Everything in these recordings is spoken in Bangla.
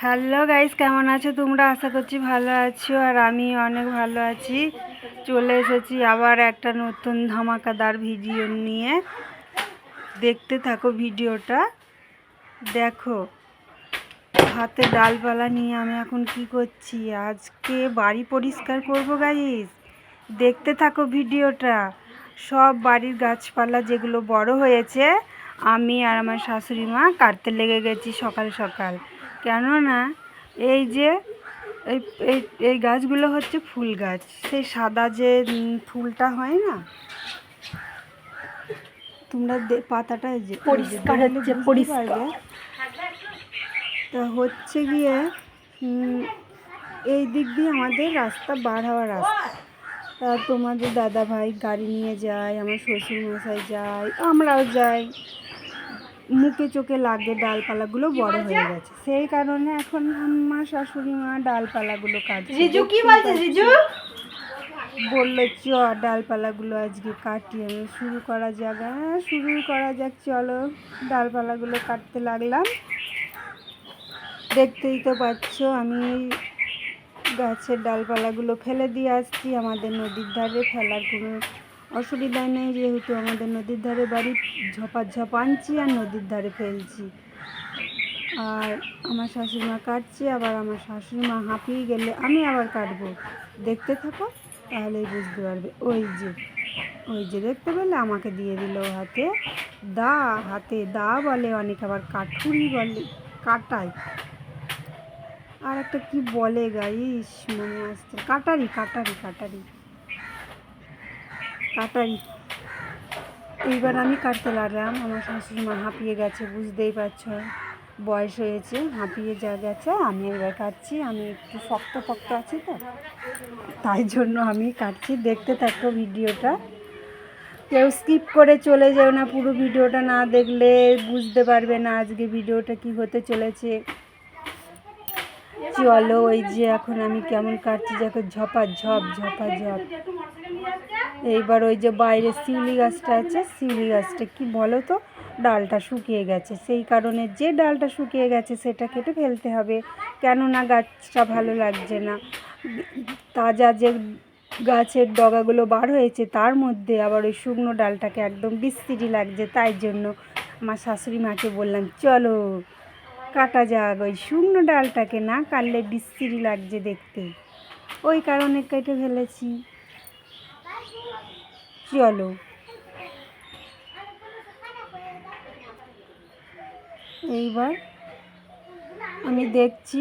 হ্যালো গাইস কেমন আছো? তোমরা আশা করছি ভালো আছো আর আমি অনেক ভালো আছি। চলে এসেছি আবার একটা নতুন ধামাকাদার ভিডিও নিয়ে। দেখতে থাকো ভিডিওটা দেখো, হাতে ডালপালা নিয়ে আমি এখন কি করছি? আজকে বাড়ি পরিষ্কার করব গাইস দেখতে থাকো ভিডিওটা সব বাড়ির গাছপালা যেগুলো বড় হয়েছে, আমি আর আমার শাশুড়ি মা কাটতে লেগে গেছি সকাল সকাল। কেননা এই যে এই এই এই গাছগুলো হচ্ছে ফুল গাছ। সেই সাদা যে ফুলটা হয় না তোমরা পাতাটা যে পরিষ্কার হচ্ছে, পরিষ্কার। তা হচ্ছে গিয়ে এই দিক দিয়ে আমাদের রাস্তা বার হওয়ার রাস্তা। তা তোমাদের দাদা ভাই গাড়ি নিয়ে যায় আমার শ্বশুর মশাই যায় আমরাও যাই। মুখে চোখে লাগে ডালপালাগুলো বড় হয়ে গেছে। সেই কারণে এখন আমার শাশুড়ি মা ডালপালাগুলো কাটছে। রিজু কি বলছে। রিজু? বলল চ ডালপালাগুলো আজকে কাটি আমি শুরু করা যাক। হ্যাঁ শুরু করা যাক চলো। ডালপালাগুলো কাটতে লাগলাম। দেখতেই তো পাচ্ছ আমি গাছের ডালপালাগুলো ফেলে দিয়ে আসছি। আমাদের নদীর ধারে ফেলার কোনো অসুবিধা নেই, যেহেতু আমাদের নদীর ধারে বাড়ি ঝপা ঝপাঝপ আনছি আর নদীর ধারে ফেলছি। আর আমার শাশুড়িমা কাটছে, আবার আমার শাশুড়িমা হাঁপিয়ে গেলে আমি আবার কাটবো। দেখতে থাকো তাহলেই বুঝতে পারবে। ওই যে ওই যে দেখতে পেলে আমাকে দিয়ে দিল হাতে দা হাতে দা বলে, অনেক আবার কাঠুরি বলে কাটাই আর একটা কি বলে গাইস, মনে আসছে। কাটারি কাটারি কাটারি। কাটারি এইবার আমি কাটতে লাগলাম। আমার শাশুড়ি মা হাঁপিয়ে গেছে, বুঝতেই পারছ। বয়স হয়েছে, হাঁপিয়ে যা গেছে, আমি এবার কাটছি। আমি একটু শক্ত ফক্ত আছি তো। তাই জন্য আমি কাটছি। দেখতে থাকো ভিডিওটা। কেউ স্কিপ করে চলে যেও না পুরো ভিডিওটা। না দেখলে বুঝতে পারবে না আজকে ভিডিওটা কি হতে চলেছে। চলো ওই যে এখন আমি কেমন কাটছি, দেখো ঝপা ঝপ ঝপা ঝপ এইবার ওই যে বাইরে শিউলি গাছটা আছে, শিউলি গাছটা কি বলো তো? ডালটা শুকিয়ে গেছে। সেই কারণে যে ডালটা শুকিয়ে গেছে, সেটা কেটে ফেলতে হবে। কেননা গাছটা ভালো লাগছে না। তাজা যে গাছের ডগাগুলো বার হয়েছে, তার মধ্যে আবার ওই শুকনো ডালটাকে একদম বিশ্রী লাগছে। তাই জন্য আমার শাশুড়ি মাকে বললাম, চলো কাটা যাক, ওই শুকনো ডালটাকে না কাটলে বিশ্রী লাগছে দেখতে। ওই কারণে কেটে ফেলেছি। চলো। এইবার আমি দেখছি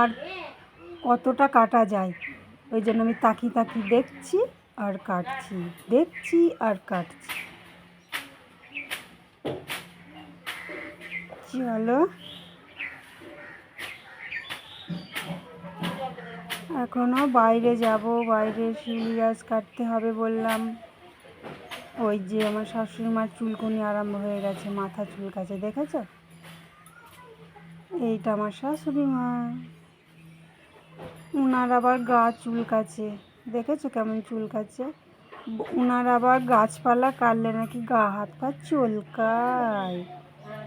আর কতটা কাটা যায়। ওই জন্য আমি তাকি তাকি দেখছি আর কাটছি, দেখছি আর কাটছি। চলো। এখনও বাইরে যাব, বাইরে শিউলি গাছ কাটতে হবে বললাম। ওই যে আমার শাশুড়ি মার চুলকুনি আরম্ভ হয়ে গেছে মাথা চুলকাছে দেখেছ? এইটা আমার শাশুড়ি মা। উনার আবার গা চুলকাছে দেখেছ কেমন চুলকাচ্ছে ব- উনার আবার গাছপালা কাটলে নাকি গা হাত পা চুলকায়।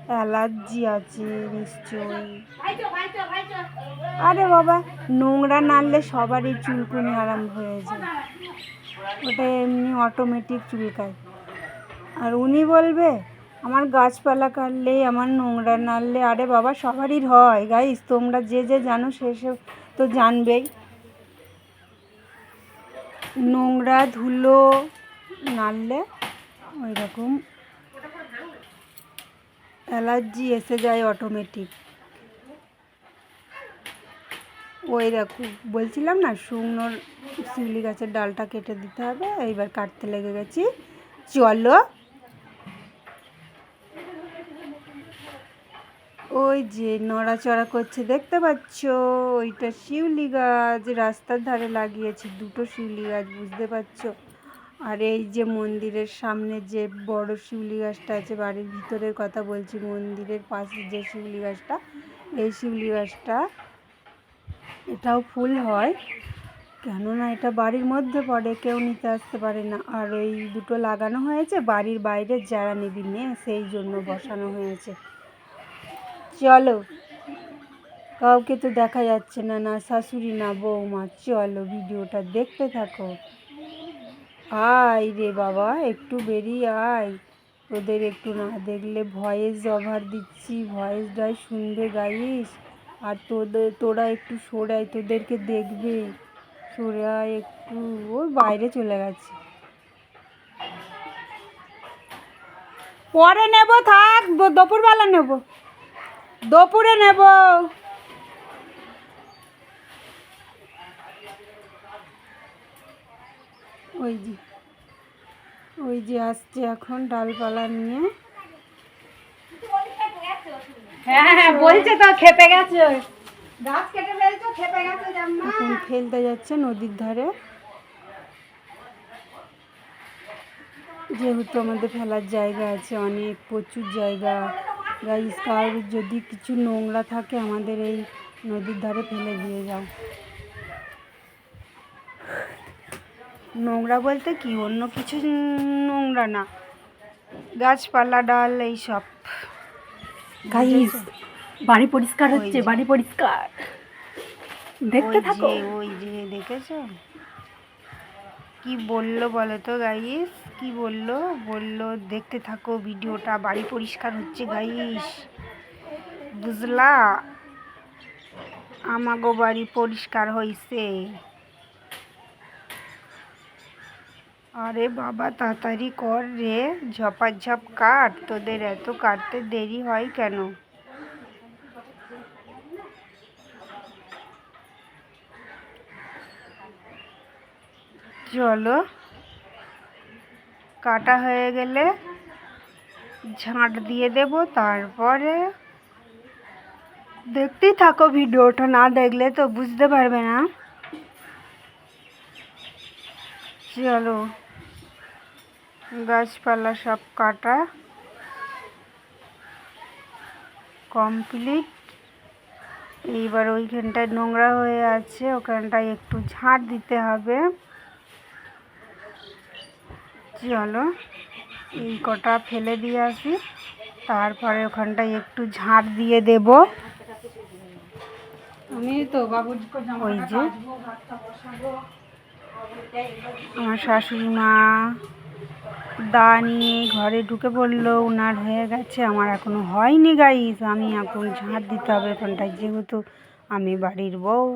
অ্যালার্জি আছে নিশ্চয়ই। আরে বাবা নোংরা নাড়লে সবারই চুলকুনি আরাম হয়ে যায়। ওটা এমনি অটোমেটিক চুলকায় আর উনি বলবে আমার গাছপালা কাটলে আমার নোংরা নাড়লে আরে বাবা সবারই হয়। গাইস তোমরা যে যে জানো সে সে তো জানবেই। নোংরা ধুলো নাড়লে ওই রকম অ্যালার্জি এসে যায় অটোমেটিক ওই দেখো, বলছিলাম না শুকনো শিউলি গাছের ডালটা কেটে দিতে হবে, এইবার কাটতে লেগে গেছি। চলো। ওই যে নড়াচড়া করছে, দেখতে পাচ্ছ? ওইটা শিউলি গাছ, রাস্তার ধারে লাগিয়েছি দুটো শিউলি গাছ, বুঝতে পারছ? আর এই যে মন্দিরের সামনে যে বড় শিউলি গাছটা আছে, বাড়ির ভিতরের কথা বলছি, মন্দিরের পাশে যে শিউলি গাছটা, এই শিউলি গাছটা, এটাও ফুল হয়। কেননা এটা বাড়ির মধ্যে পড়ে, কেউ নিতে আসতে পারে না। আর ওই দুটো লাগানো হয়েছে, বাড়ির বাইরে যারা নিবি নে সেই জন্য বসানো হয়েছে। চলো, কাউকে তো দেখা যাচ্ছে না না শাশুড়ি, না বৌমা। চলো, ভিডিওটা দেখতে থাকো। আয় রে বাবা, একটু বেরিয়ে আয়। তোদের একটু না দেখলে ভয়েস ওভার দিচ্ছি ভয়েসটাই শুনবে গাইস। আর তোদের তোরা একটু সরাই তোদেরকে দেখবে। সরে একটু ওই বাইরে চলে গেছে। পরে নেব, থাক দুপুরবেলা নেব। দুপুরে নেব। ওই যে ওই যে আসছে এখন ডালপালা নিয়ে। হ্যাঁ হ্যাঁ বলছে তো খেপে গেছে। গাছ কেটে ফেলছো খেপে গেছে জাম্মা। এখন ফেলতে যাচ্ছে নদীর ধারে। যেহেতু আমাদের ফেলার জায়গা আছে অনেক প্রচুর জায়গা। গাইস কারোর যদি কিছু নোংরা থাকে আমাদের এই নদীর ধারে ফেলে দিয়ে যাও। নোংরা বলতে কি? অন্য কিছু নোংরা না। গাছপালা ডাল এইসব। গাইস বাড়ি পরিষ্কার হচ্ছে বাড়ি পরিষ্কার। দেখতে থাকো। ওই যে দেখেছ? কি বলল বলো তো গাইস কি বলল? বলল দেখতে থাকো ভিডিওটা বাড়ি পরিষ্কার হচ্ছে গাইস বুঝলা? আমাগো বাড়ি পরিষ্কার হইছে। আরে বাবা, তাড়াতাড়ি কর রে। ঝপাঝপ কাট, তোদের এত কাটতে দেরি হয় কেন? চলো, কাটা হয়ে গেলে ঝাঁট দিয়ে দেব, তারপরে দেখতেই থাকো ভিডিওটা, না দেখলে তো বুঝতে পারবে না। চলো। গাছপালা সব কাটা। কমপ্লিট। এইবার ওইখানটায় নোংরা হয়ে আছে ওখানটায় একটু ঝাঁট দিতে হবে। চলো এই কটা ফেলে দিয়ে আসি তারপরে ওখানটায় একটু ঝাঁট দিয়ে দেব। আমি তো বাবুর ওই যে আমার শাশুড়ি মা। দা নিয়ে ঘরে ঢুকে পড়ল ওনার হয়ে গেছে। আমার এখনও হয়নি গাইস আমি এখন ঝাঁট দিতে হবে ওখানটায় যেহেতু আমি বাড়ির বউ।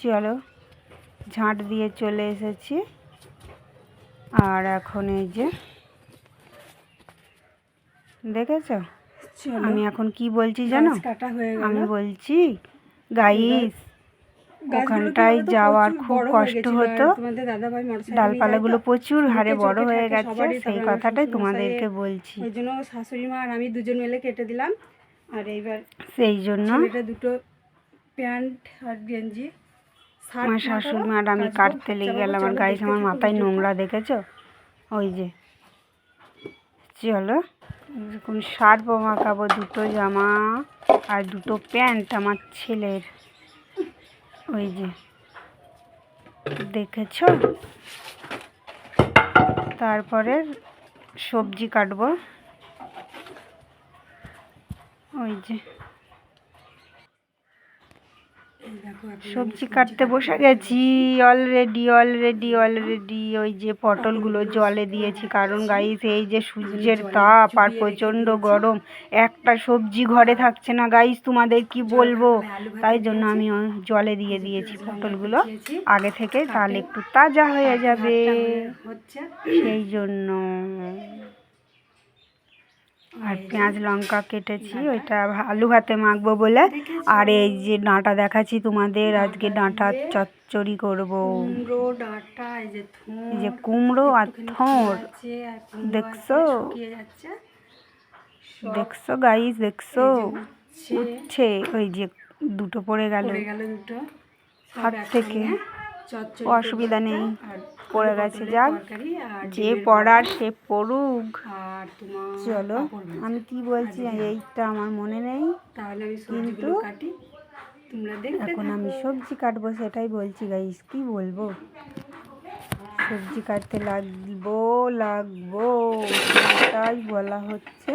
চলো ঝাঁট দিয়ে চলে এসেছি। আর এখন এই যে দেখেছ? আমি এখন কি বলছি জানো? আমি বলছি গাইস ওখানটায় যাওয়ার খুব কষ্ট হতো। ডালপালাগুলো প্রচুর হারে বড় হয়ে গেছে সেই কথাটাই তোমাদেরকে বলছি। ওই জন্য শাশুড়ি মা আর আমি দুজন মিলে কেটে দিলাম। আর এইবার সেই জন্য এটা দুটো প্যান্ট আর গেঞ্জি আমার শাশুড়ি মা আর আমি কাটতে লেগে গেলাম। আর গাইস আমার মাথায় নোংরা দেখেছ? ওই যে। চলো এরকম শার্ট মাখাবো দুটো জামা আর দুটো প্যান্ট আমার ছেলের। ওই যে দেখেছ? তারপরে সবজি কাটবো। ওই যে। সবজি কাটতে বসে গেছি। অলরেডি অলরেডি অলরেডি ওই যে পটলগুলো জলে দিয়েছি। কারণ গাইস এই যে সূর্যের তাপ আর প্রচণ্ড গরম একটা সবজি ঘরে থাকছে না গাইস তোমাদের কি বলব? তাই জন্য আমি জলে দিয়ে দিয়েছি পটলগুলো। আগে থেকে তাহলে একটু তাজা হয়ে যাবে। সেই জন্য আর পেঁয়াজ লঙ্কা কেটেছি ওইটা আলু ভাতে মাখবো বলে। আর এই যে ডাঁটা দেখাচ্ছি তোমাদের আজকে ডাঁটা চচ্চড়ি করব। এই যে কুমড়ো আর থোঁড় দেখছ? দেখছ গাইস দেখছ? উঠছে। ওই যে দুটো পড়ে গেল। হাত থেকে। অসুবিধা নেই। পড়ে গেছে যাক। যে পড়ার সে পড়ুক। চলো আমি কি বলছি এইটা আমার মনে নেই। কিন্তু এখন আমি সবজি কাটবো সেটাই বলছি গাইস কি বলব? সবজি কাটতে লাগবো লাগবো সেটাই বলা হচ্ছে।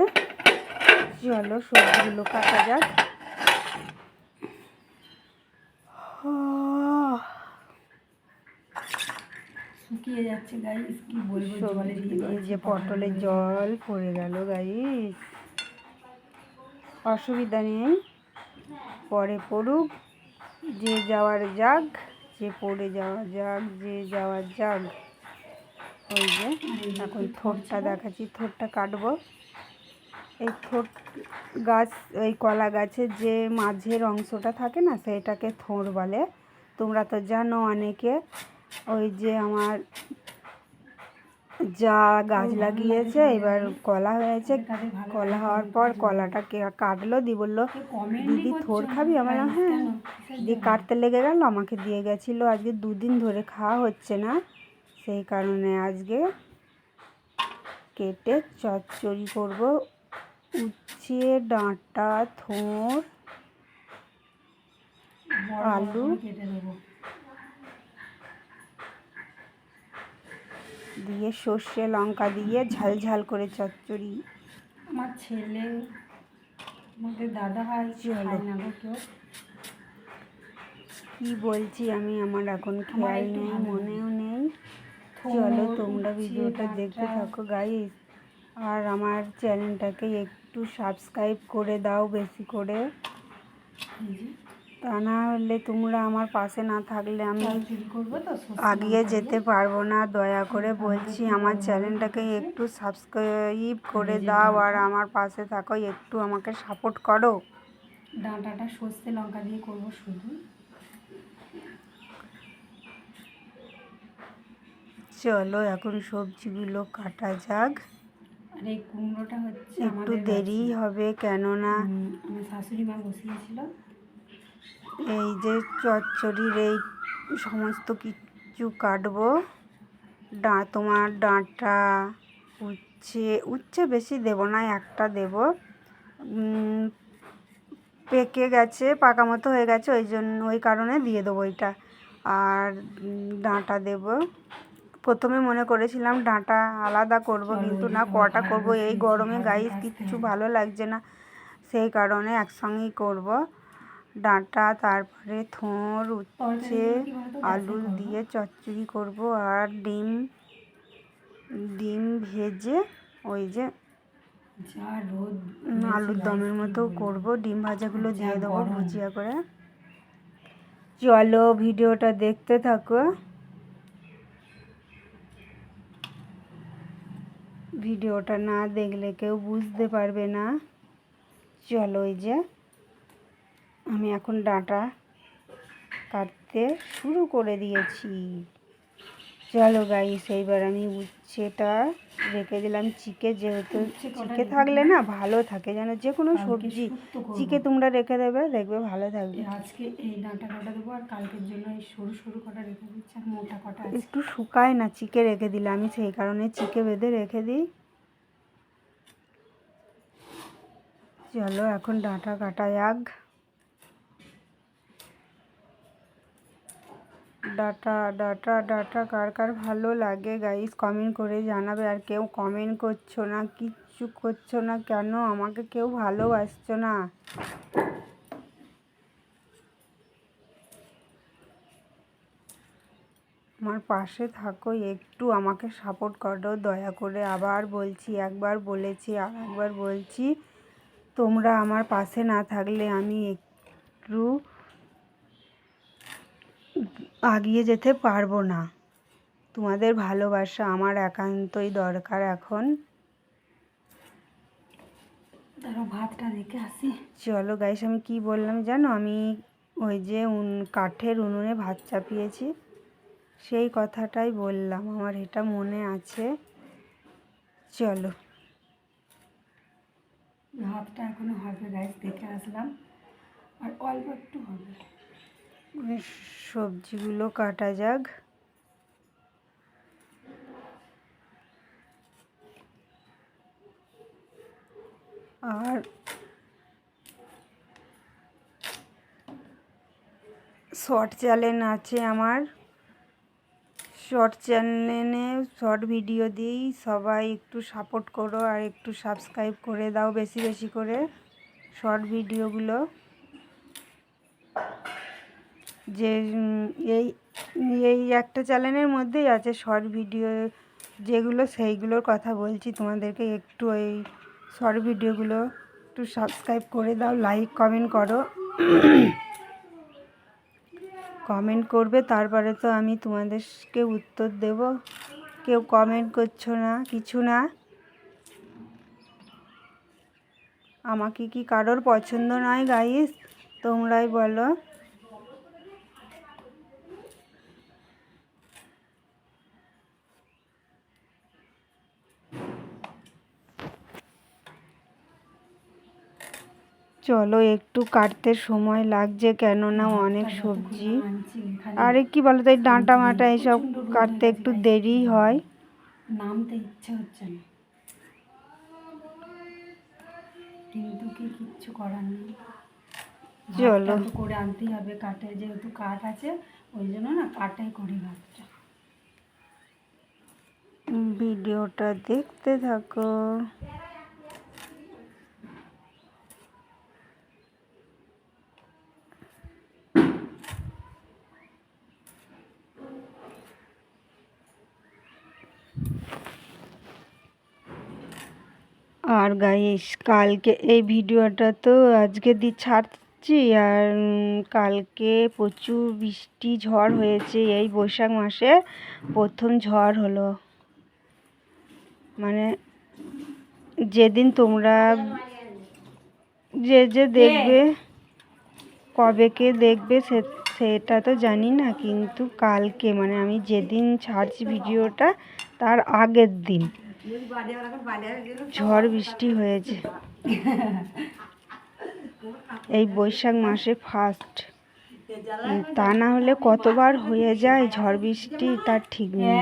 চলো সবজিগুলো কাটা যাক। শুকিয়ে যাচ্ছে গাইস কি বলব জলে এই যে পটলের জল পড়ে গেল গাইস অসুবিধা নেই। পরে পড়ুক যে যাওয়ার যাক যে পড়ে যাওয়া যাক যে যাওয়ার যাক। ওই যে এখন থোরটা দেখাচ্ছি থোরটা কাটবো। এই থোর গাছ ওই কলা গাছের যে মাঝের অংশটা থাকে না সেটাকে থোর বলে। তোমরা তো জানো অনেকে ওই যে আমার যা গাছ লাগিয়েছে, এবার কলা হয়েছে। কলা হওয়ার পর কলাটা কাটলো, দি বলল, দিদি, থোর খাবি? আমার হ্যাঁ। দিয়ে কাটতে লেগে গেল, আমাকে দিয়ে গেছিল। আজকে দুদিন ধরে খাওয়া হচ্ছে না। সেই কারণে আজকে কেটে চচ্চড়ি করব। উচ্ছে, ডাঁটা, থোর, আলু কেটে দেবো দিয়ে সর্ষে লঙ্কা দিয়ে ঝাল ঝাল করে চচ্চড়ি। আমার ছেলে আমাদের দাদা ভাই চলো। কি বলছি আমি আমার এখন খেয়াল নেই মনেও নেই। চলো তোমরা ভিডিওটা দেখতে থাকো গাইস আর আমার চ্যানেলটাকে একটু সাবস্ক্রাইব করে দাও বেশি করে। তা না হলে তোমরা আমার পাশে না থাকলে আমি আগিয়ে যেতে পারব না। দয়া করে বলছি আমার চ্যানেলটাকে একটু সাবস্ক্রাইব করে দাও আর আমার পাশে থাকো একটু আমাকে সাপোর্ট করো। ডাঁটাটা সর্ষে লঙ্কা দিয়ে করব শুধু। চলো এখন সবজিগুলো কাটা যাক। আর এই কুমড়োটা হচ্ছে একটু দেরি হবে কেননা আমার শাশুড়ি মা বসিয়েছিল। এই যে চচ্চড়ির এই সমস্ত কিছু কাটবো। ডা, তোমার ডাঁটা উচ্ছে উচ্ছে বেশি দেবো না, একটা দেব। পেকে গেছে, পাকা মতো হয়ে গেছে, ওই জন্য, ওই কারণে দিয়ে দেবো ওইটা আর ডাঁটা দেব। প্রথমে মনে করেছিলাম ডাঁটা আলাদা করব, কিন্তু না, কটা করব? এই গরমে গাইস কিচ্ছু ভালো লাগছে না। সেই কারণে একসঙ্গেই করব। ডাঁটা তারপরে থোর উচ্ছে আলু দিয়ে চচ্চড়ি করব আর ডিম ডিম ভেজে ওই যে আলুর দমের মতো। করব। ডিম ভাজাগুলো দিয়ে দেবো ভুজিয়া করে। চলো ভিডিওটা দেখতে থাকো। ভিডিওটা না দেখলে কেউ বুঝতে পারবে না। চলো ওই যে আমি এখন ডাঁটা কাটতে শুরু করে দিয়েছি। চলো গাইস এইবার আমি উচ্ছেটা রেখে দিলাম চিকে যেহেতু চিকে থাকলে না ভালো থাকে যেন যে কোনো সবজি। চিকে তোমরা রেখে দেবে দেখবে ভালো থাকবে। আজকে এই ডাঁটা কটা দেবো আর কালকের জন্য এই সরু সরু কটা রেখে দিচ্ছি আর মোটা কটা একটু শুকায় না চিকে রেখে দিলে আমি সেই কারণে চিকে বেঁধে রেখে দিই। চলো এখন ডাঁটা কাটা যাক। ডাটা ডাটা ডাটা, কার কার ভালো লাগে গাইস কমেন্ট করে জানাবে। আর কেউ কমেন্ট করছ না, কিচ্ছু করছ না কেন? আমাকে কেউ ভালোবাসছো না। আমার পাশে থাকো, একটু আমাকে সাপোর্ট করো, দয়া করে। আবার বলছি, একবার বলেছি, আর একবার বলছি, তোমরা আমার পাশে না থাকলে আমি একটু আগিয়ে যেতে পারব না। তোমাদের ভালোবাসা আমার একান্তই দরকার এখন। ভাতটা দেখে আসি। চলো গাইস আমি কি বললাম জানো? আমি ওই যে উন কাঠের উনুনে ভাত চাপিয়েছি। সেই কথাটাই বললাম আমার এটা মনে আছে। চলো। ভাতটা এখনও হবে গাইস দেখে আসলাম। আর অল্প একটু হবে। সবজিগুলো কাটা যাক। আর শর্ট চ্যানেল আছে আমার। শর্ট চ্যানেলে শর্ট ভিডিও দিই, সবাই একটু সাপোর্ট করো আর একটু সাবস্ক্রাইব করে দাও বেশি বেশি করে শর্ট ভিডিওগুলো। যে এই এই একটা চ্যানেলের মধ্যেই আছে শর্ট ভিডিও, যেগুলো সেইগুলোর কথা বলছি তোমাদেরকে। একটু এই শর্ট ভিডিওগুলো একটু সাবস্ক্রাইব করে দাও লাইক কমেন্ট করো। কমেন্ট করবে, তারপরে তো আমি তোমাদেরকে উত্তর দেব। কেউ কমেন্ট করছ না, কিছু না? আমাকে কি কারোর পছন্দ নয় গাইস তোমরাই বলো। চলো একটু কাটতে সময় লাগছে কেননা অনেক সবজি। আরে কি বলো তো এই ডাঁটা মাটা এসব কাটতে একটু দেরি হয়? নামতে ইচ্ছে হচ্ছে না। কিন্তু কি কিচ্ছু করার নেই। চলো। করে আনতেই হবে কাঠে যেহেতু কাঠ আছে ওই জন্য না কাঠেই করি ভাতটা। ভিডিওটা দেখতে থাকো। আর গাইস কালকে এই ভিডিওটা তো আজকে দি ছাড়ছি আর কালকে প্রচুর বৃষ্টি, ঝড় হয়েছে। এই বৈশাখ মাসে প্রথম ঝড় হলো। মানে যেদিন তোমরা যে যে দেখবে, কবে কে দেখবে সে, সেটা তো জানি না, কিন্তু কালকে মানে আমি যেদিন ছাড়ছি ভিডিওটা, তার আগের দিন। ঝড় বৃষ্টি হয়েছে। এই বৈশাখ মাসে ফার্স্ট তা না হলে কতবার হয়ে যায় ঝড় বৃষ্টি তার ঠিক নেই।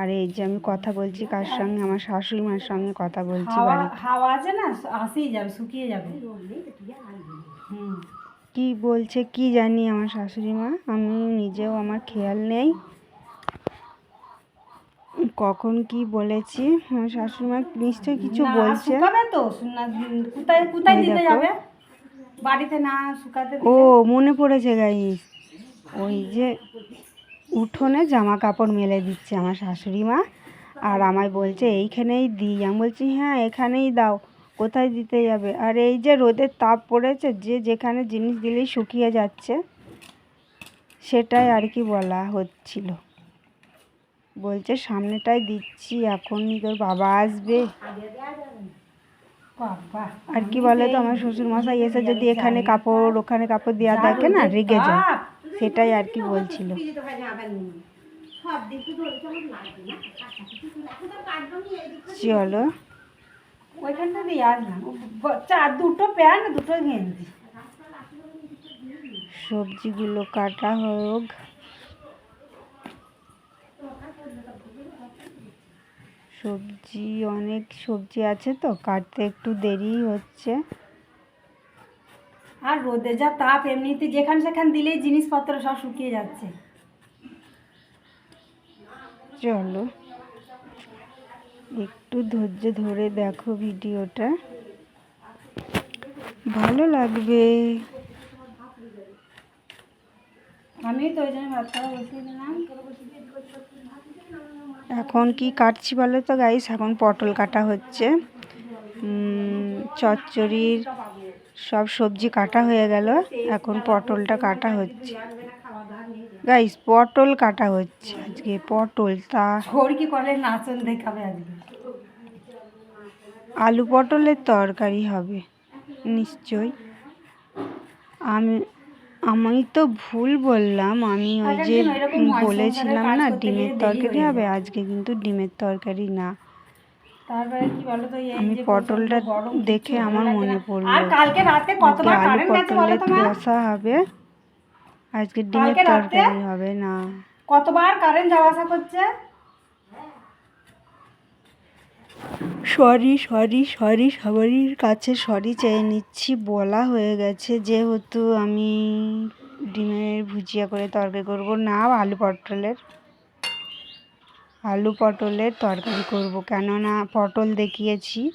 আর এই যে আমি কথা বলছি কার সঙ্গে আমার শাশুড়ি মার সঙ্গে কথা বলছি হাওয়া বাড়িতে। আছে না? আসেই যাবে শুকিয়ে যাবে। কি বলছে কি জানি আমার শাশুড়ি মা আমি নিজেও আমার খেয়াল নেই। কখন কি বলেছি? আমার শাশুড়ি মা কিছু বলছে। তো কোথায় কোথায় দিতে দেখো। যাবে? বাড়িতে না শুকাতে ও মনে পড়েছে গাইস। ওই যে উঠোনে জামা কাপড় মেলে দিচ্ছে আমার শাশুড়ি মা আর আমায় বলছে এইখানেই দিই। আমি বলছি হ্যাঁ এখানেই দাও। কোথায় দিতে যাবে? আর এই যে রোদের তাপ পড়েছে যে যেখানে জিনিস দিলেই শুকিয়ে যাচ্ছে সেটাই আর কি বলা হচ্ছিল। বলছে সামনেটাই দিচ্ছি এখনই তোর বাবা আসবে। বাবা আর কি বলে তো আমার শ্বশুর মশাই এসে যদি এখানে কাপড় ওখানে কাপড় দেওয়া থাকে না রেগে যায়। সেটাই আর কি বলছিল। চলো ওইখানটা দিয়ে আস চার দুটো প্যান্ট দুটো গেঞ্জি। সবজিগুলো কাটা হোক। সবজি অনেক সবজি আছে তো কাটতে একটু দেরি হচ্ছে। আর রোদে যা তাপ এমনিতে যেখানে সেখানে দিলেই জিনিসপত্র সব শুকিয়ে যাচ্ছে। চলো একটু ধৈর্য ধরে দেখো ভিডিওটা। ভালো লাগবে। আমি তো ওই জন্য ভাত খাওয়া বসিয়ে দিলাম। এখন কি কাটছি বলো তো গাইস এখন পটল কাটা হচ্ছে। চচ্চড়ির সব সবজি কাটা হয়ে গেল। এখন পটলটা কাটা হচ্ছে। গাইস পটল কাটা হচ্ছে আজকে। পটল তা কি করে? নাচন দেখাবে আজকে। আলু পটলের তরকারি হবে। নিশ্চয় আমি আমি তো ভুল বললাম আমি ওই যে ওইরকম হয়, বলেছিলাম না ডিমের তরকারি হবে আজকে কিন্তু ডিমের তরকারি না। তারপরে কি বলো তো আমি পটলটা দেখে আমার মনে পড়ল। আর কালকে রাতে কতবার আলু কারেন্ট গেছে বলো পটলের তোমার ধোসা হবে আজকে ডিমের তরকারি হবে না। কতবার কারেন্ট যাওয়া আসা করছে? সরি সরি সরি সবারই কাছে সরি চেয়ে নিচ্ছি বলা হয়ে গেছে যেহেতু আমি ডিমের ভুজিয়া করে তরকারি করব না আলু পটলের। আলু পটলের তরকারি করব কেননা পটল দেখিয়েছি।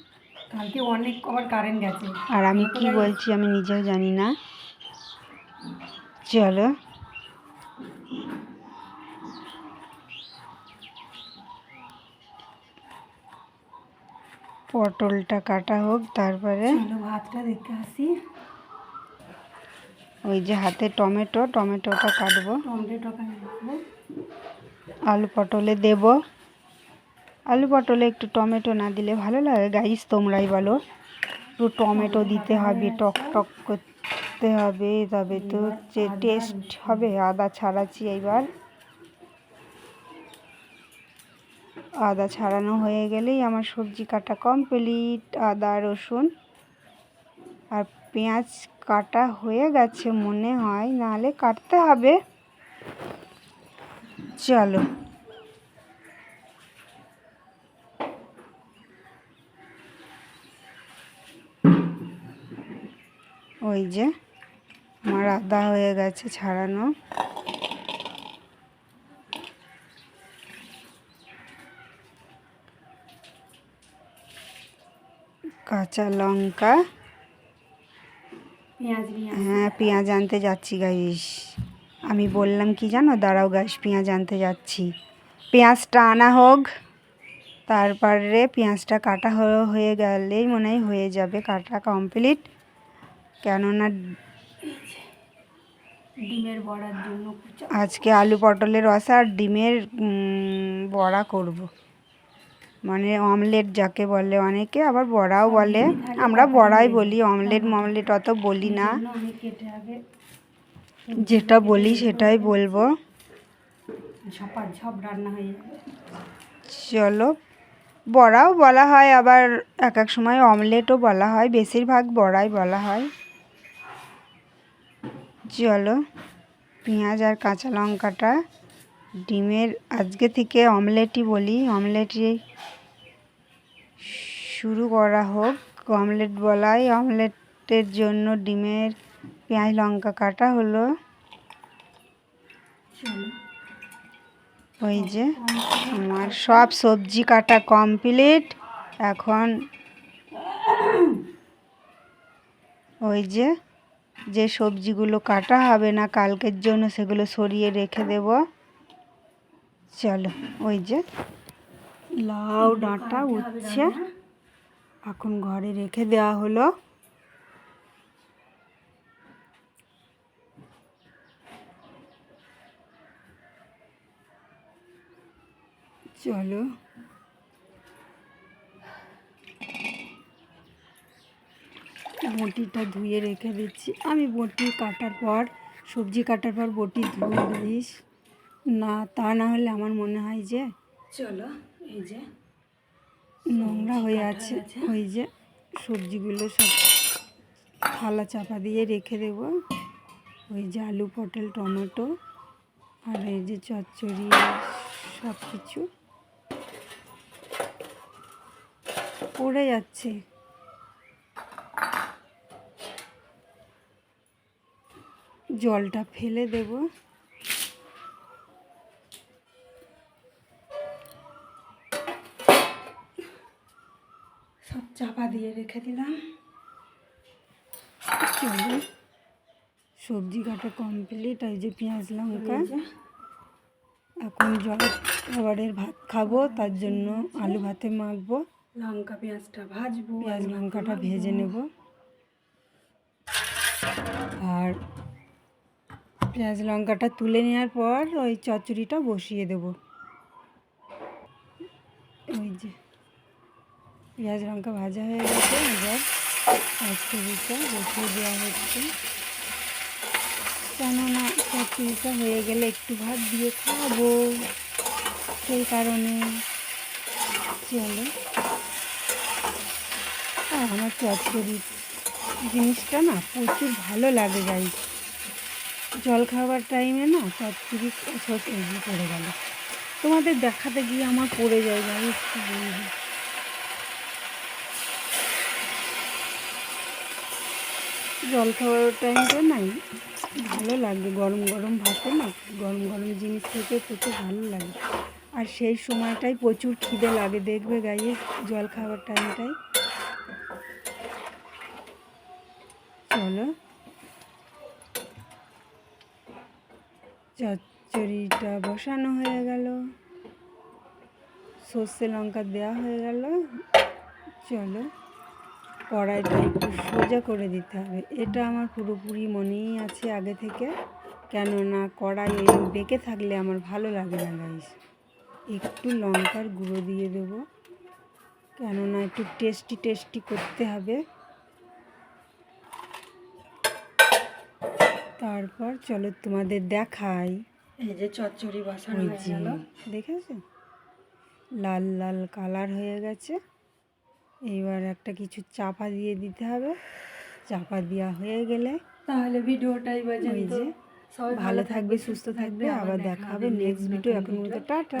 কালকে অনেক কবার কারেন্ট গেছে। আর আমি কি বলছি আমি নিজেও জানি না। চলো। পটলটা কাটা হোক তারপরে ভাতটা দেখে আসি। ওই যে হাতে টমেটো টমেটোটা কাটবো। আলু পটলে দেব। আলু পটলে একটু টমেটো না দিলে ভালো লাগে। গাইস তোমরাই বলো। একটু টমেটো দিতে হবে টক টক করতে হবে তবে তো যে টেস্ট হবে আদা ছাড়াচ্ছি এইবার। আদা ছাড়ানো হয়ে গেলেই আমার সবজি কাটা কমপ্লিট, আদা, রসুন আর পেঁয়াজ কাটা হয়ে গেছে মনে হয়, নাহলে কাটতে হবে। চলো। ওই যে আমার আদা হয়ে গেছে ছাড়ানো। কাঁচা লঙ্কা। হ্যাঁ পেঁয়াজ আনতে যাচ্ছি গাইস আমি বললাম কি জানো? দাঁড়াও গাইস পেঁয়াজ আনতে যাচ্ছি। পেঁয়াজটা আনা হোক তারপরে পেঁয়াজটা কাটা হয়ে গেলেই মনে হয় হয়ে যাবে কাটা কমপ্লিট কেননা ডিমের বড়ার জন্য আজকে আলু পটলের রসা আর ডিমের বড়া করব। মানে অমলেট যাকে বলে অনেকে আবার বড়াও বলে। আমরা বড়াই বলি অমলেট মমলেট অত বলি না। যেটা বলি সেটাই বলব। রান্না হয়ে চলো বড়াও বলা হয় আবার এক এক সময় অমলেটও বলা হয় বেশিরভাগ বড়াই বলা হয়। চলো পেঁয়াজ আর কাঁচা লঙ্কাটা ডিমের আজকে থেকে অমলেটই বলি, অমলেটই শুরু করা হোক। অমলেট বলাই, অমলেটের জন্য ডিমের পেঁয়াজ লঙ্কা কাটা হলো। ওই যে আমার সব সবজি কাটা কমপ্লিট। এখন ওই যে যে সবজিগুলো কাটা হবে না, কালকের জন্য সেগুলো সরিয়ে রেখে দেব। চলো, ওই যে লাউ ডাঁটা উচ্ছে এখন ঘরে রেখে দেওয়া হলো। চলো। বটিটা ধুয়ে রেখে দিচ্ছি। আমি বটি কাটার পর, সবজি কাটার পর বটি ধুয়ে দিস। না তা না হলে আমার মনে হয় যে চলো এই যে নোংরা হয়ে আছে। ওই যে সবজিগুলো সব থালা চাপা দিয়ে রেখে দেবো। ওই যে আলু পটল টমেটো আর এই যে চচ্চড়ি সব কিছু পড়ে যাচ্ছে। জলটা ফেলে দেব। চাপা দিয়ে রেখে দিলাম। চলো সবজি কাটা কমপ্লিট আর যে পেঁয়াজ লঙ্কা। এখন জল খাবারের ভাত খাব তার জন্য আলু ভাতে মাখবো। লঙ্কা পেঁয়াজটা ভাজবো পেঁয়াজ লঙ্কাটা ভেজে নেব। আর পেঁয়াজ লঙ্কাটা তুলে নেওয়ার পর ওই চচ্চড়িটা বসিয়ে দেব। ওই যে। পেঁয়াজ লঙ্কা ভাজা হয়ে গেছে, এবার চচ্চড়িটা বসিয়ে দেওয়া হচ্ছে। কেননা চচ্চড়িটা হয়ে গেলে একটু ভাত দিয়ে খাব, সেই কারণে চলো। আর আমার চচ্চড়ি জিনিসটা না প্রচুর ভালো লাগে গাই জল খাবার টাইমে না চচ্চড়ি সব এগিয়ে পড়ে গেল। তোমাদের দেখাতে গিয়ে আমার পড়ে যায় গাই একটু জল খাবার টাইমটা নাই। ভালো লাগে গরম গরম ভাতে না, গরম গরম জিনিস থেকে প্রচুর ভালো লাগে। আর সেই সময়টাই প্রচুর খিদে লাগে, দেখবে গায়ে জল খাবার টাইমটাই চলো। চচ্চড়িটা বসানো হয়ে গেল। সর্ষে লঙ্কা দেওয়া হয়ে গেল। চলো। কড়াইটা একটু সোজা করে দিতে হবে। এটা আমার পুরোপুরি মনেই আছে আগে থেকে। কেননা কড়াই বেঁকে থাকলে আমার ভালো লাগে না গাইস একটু লঙ্কার গুঁড়ো দিয়ে দেবো। কেননা একটু টেস্টি টেস্টি করতে হবে। তারপর চলো তোমাদের দেখাই। এই যে চচ্চড়ি বসানো হয়ে দেখেছ? লাল লাল কালার হয়ে গেছে। এইবার একটা কিছু চাপা দিয়ে দিতে হবে। চাপা দেওয়া হয়ে গেলে তাহলে ভিডিওটা এবার যে ভালো থাকবে সুস্থ থাকবে। আবার দেখা হবে নেক্সট ভিডিও এখন টাটা।